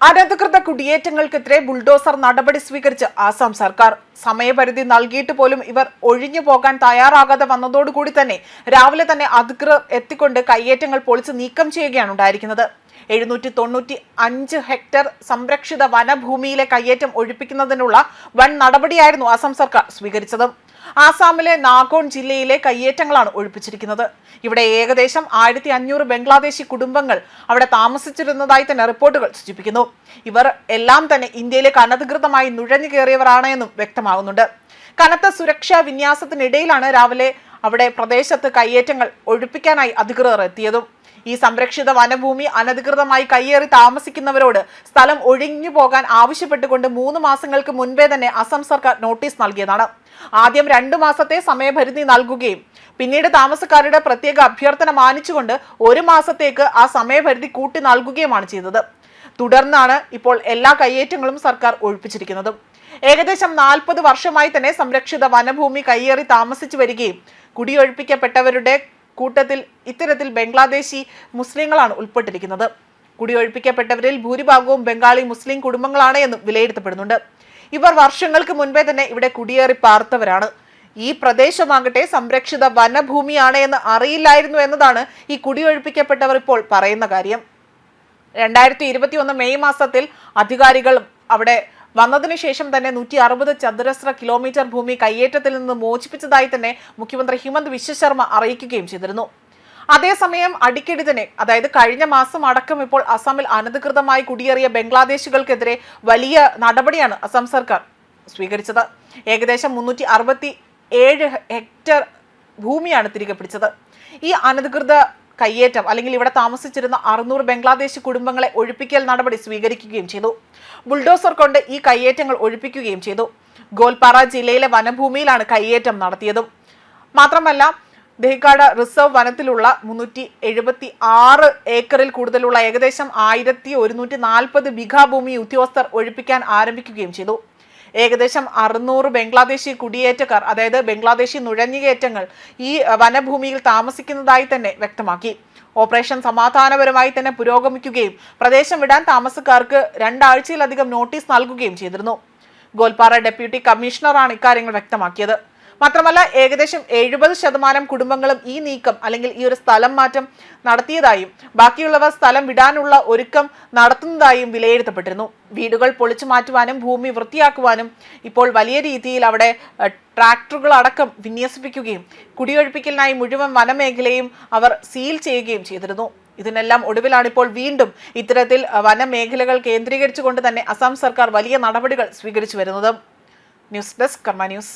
അനധികൃത കുടിയേറ്റങ്ങൾക്കെതിരെ ബുൾഡോസർ നടപടി സ്വീകരിച്ച് ആസാം സർക്കാർ. സമയപരിധി നൽകിയിട്ട് പോലും ഇവർ ഒഴിഞ്ഞു പോകാൻ തയ്യാറാകാതെ വന്നതോടുകൂടി തന്നെ രാവിലെ തന്നെ അധികൃതർ എത്തിക്കൊണ്ട് കയ്യേറ്റങ്ങൾ പൊളിച്ച് നീക്കം ചെയ്യുകയാണ് ഉണ്ടായിരിക്കുന്നത്. എഴുന്നൂറ്റി തൊണ്ണൂറ്റി അഞ്ച് ഹെക്ടർ സംരക്ഷിത വനഭൂമിയിലെ കയ്യേറ്റം ഒഴിപ്പിക്കുന്നതിനുള്ള വൻ നടപടിയായിരുന്നു അസം സർക്കാർ സ്വീകരിച്ചത്. ആസാമിലെ നാഗോൺ ജില്ലയിലെ കയ്യേറ്റങ്ങളാണ് ഒഴിപ്പിച്ചിരിക്കുന്നത്. ഇവിടെ ഏകദേശം ആയിരത്തി അഞ്ഞൂറ് ബംഗ്ലാദേശി കുടുംബങ്ങൾ അവിടെ താമസിച്ചിരുന്നതായി തന്നെ റിപ്പോർട്ടുകൾ സൂചിപ്പിക്കുന്നു. ഇവർ എല്ലാം തന്നെ ഇന്ത്യയിലേക്ക് അനധികൃതമായി നുഴഞ്ഞു കയറിയവരാണ് എന്നും വ്യക്തമാകുന്നുണ്ട് കനത്ത സുരക്ഷാ വിന്യാസത്തിനിടയിലാണ് രാവിലെ അവിടെ പ്രദേശത്ത് കയ്യേറ്റങ്ങൾ ഒഴിപ്പിക്കാനായി അധികൃതർ എത്തിയതും. ഈ സംരക്ഷിത വനഭൂമി അനധികൃതമായി കയ്യേറി താമസിക്കുന്നവരോട് സ്ഥലം ഒഴിഞ്ഞു പോകാൻ ആവശ്യപ്പെട്ടുകൊണ്ട് മൂന്ന് മാസങ്ങൾക്ക് മുൻപേ തന്നെ അസം സർക്കാർ നോട്ടീസ് നൽകിയതാണ്. ആദ്യം രണ്ടു മാസത്തെ സമയപരിധി നൽകുകയും പിന്നീട് താമസക്കാരുടെ പ്രത്യേക അഭ്യർത്ഥന മാനിച്ചുകൊണ്ട് ഒരു മാസത്തേക്ക് ആ സമയപരിധി കൂട്ടി നൽകുകയുമാണ് ചെയ്തത്. തുടർന്നാണ് ഇപ്പോൾ എല്ലാ കയ്യേറ്റങ്ങളും സർക്കാർ ഒഴിപ്പിച്ചിരിക്കുന്നത്. ഏകദേശം നാൽപ്പത് വർഷമായി തന്നെ സംരക്ഷിത വനഭൂമി കയ്യേറി താമസിച്ചു വരികയും കുടിയൊഴിപ്പിക്കപ്പെട്ടവരുടെ കൂട്ടത്തിൽ ഇത്തരത്തിൽ ബംഗ്ലാദേശി മുസ്ലിങ്ങളാണ് ഉൾപ്പെട്ടിരിക്കുന്നത്. കുടിയൊഴിപ്പിക്കപ്പെട്ടവരിൽ ഭൂരിഭാഗവും ബംഗാളി മുസ്ലിം കുടുംബങ്ങളാണ് എന്നും വിലയിരുത്തപ്പെടുന്നുണ്ട്. ഇവർ വർഷങ്ങൾക്ക് മുൻപേ തന്നെ ഇവിടെ കുടിയേറി പാർത്തവരാണ്. ഈ പ്രദേശമാകട്ടെ സംരക്ഷിത വനഭൂമിയാണ് എന്ന് അറിയില്ലായിരുന്നു എന്നതാണ് ഈ കുടിയൊഴിപ്പിക്കപ്പെട്ടവർ ഇപ്പോൾ പറയുന്ന കാര്യം. രണ്ടായിരത്തി ഇരുപത്തി ഒന്ന് മെയ് മാസത്തിൽ അധികാരികൾ അവിടെ വന്നതിന് ശേഷം തന്നെ നൂറ്റി അറുപത് ചതുരശ്ര കിലോമീറ്റർ ഭൂമി കയ്യേറ്റത്തിൽ നിന്ന് മോചിപ്പിച്ചതായി തന്നെ മുഖ്യമന്ത്രി ഹിമന്ത് വിശ്വശർമ്മ അറിയിക്കുകയും ചെയ്തിരുന്നു. അതേസമയം അടിക്കടി തന്നെ അതായത് കഴിഞ്ഞ മാസം അടക്കം ഇപ്പോൾ അസമിൽ അനധികൃതമായി കുടിയേറിയ ബംഗ്ലാദേശികൾക്കെതിരെ വലിയ നടപടിയാണ് അസം സർക്കാർ സ്വീകരിച്ചത്. ഏകദേശം മുന്നൂറ്റി അറുപത്തി ഏഴ് ഹെക്ടർ ഭൂമിയാണ് തിരികെ പിടിച്ചത്. ഈ അനധികൃത കയ്യേറ്റം അല്ലെങ്കിൽ ഇവിടെ താമസിച്ചിരുന്ന അറുന്നൂറ് ബംഗ്ലാദേശി കുടുംബങ്ങളെ ഒഴിപ്പിക്കൽ നടപടി സ്വീകരിക്കുകയും ചെയ്തു. ബുൾഡോസർ കൊണ്ട് ഈ കയ്യേറ്റങ്ങൾ ഒഴിപ്പിക്കുകയും ചെയ്തു. ഗോൽപാറ ജില്ലയിലെ വനഭൂമിയിലാണ് കയ്യേറ്റം നടത്തിയതും. മാത്രമല്ല ദഹിക്കാട് റിസർവ് വനത്തിലുള്ള മുന്നൂറ്റി എഴുപത്തി ആറ് ഏക്കറിൽ കൂടുതലുള്ള ഏകദേശം ആയിരത്തി ഒരുന്നൂറ്റി നാൽപ്പത് ബിഘാ ഭൂമി ഉദ്യോഗസ്ഥർ ഒഴിപ്പിക്കാൻ ആരംഭിക്കുകയും ചെയ്തു. ഏകദേശം അറുന്നൂറ് ബംഗ്ലാദേശി കുടിയേറ്റക്കാർ അതായത് ബംഗ്ലാദേശി നുഴഞ്ഞുകയറ്റങ്ങൾ ഈ വനഭൂമിയിൽ താമസിക്കുന്നതായി തന്നെ വ്യക്തമാക്കി. ഓപ്പറേഷൻ സമാധാനപരമായി തന്നെ പുരോഗമിക്കുകയും പ്രദേശം വിടാൻ താമസക്കാർക്ക് രണ്ടാഴ്ചയിലധികം നോട്ടീസ് നൽകുകയും ചെയ്തിരുന്നു. ഗോൽപ്പാറ ഡെപ്യൂട്ടി കമ്മീഷണറാണ് ഇക്കാര്യങ്ങൾ വ്യക്തമാക്കിയത്. മാത്രമല്ല ഏകദേശം എഴുപത് ശതമാനം കുടുംബങ്ങളും ഈ നീക്കം അല്ലെങ്കിൽ ഈ ഒരു സ്ഥലം മാറ്റം നടത്തിയതായും ബാക്കിയുള്ളവർ സ്ഥലം വിടാനുള്ള ഒരുക്കം നടത്തുന്നതായും വിലയിരുത്തപ്പെട്ടിരുന്നു. വീടുകൾ പൊളിച്ചു മാറ്റുവാനും ഭൂമി വൃത്തിയാക്കുവാനും ഇപ്പോൾ വലിയ രീതിയിൽ അവിടെ ട്രാക്ടറുകൾ അടക്കം വിന്യസിപ്പിക്കുകയും കുടിയൊഴിപ്പിക്കലിനായി മുഴുവൻ വനമേഖലയും അവർ സീൽ ചെയ്യുകയും ചെയ്തിരുന്നു. ഇതിനെല്ലാം ഒടുവിലാണ് ഇപ്പോൾ വീണ്ടും ഇത്തരത്തിൽ വനമേഖലകൾ കേന്ദ്രീകരിച്ചുകൊണ്ട് തന്നെ അസം സർക്കാർ വലിയ നടപടികൾ സ്വീകരിച്ചു വരുന്നത്. News desk Karma news.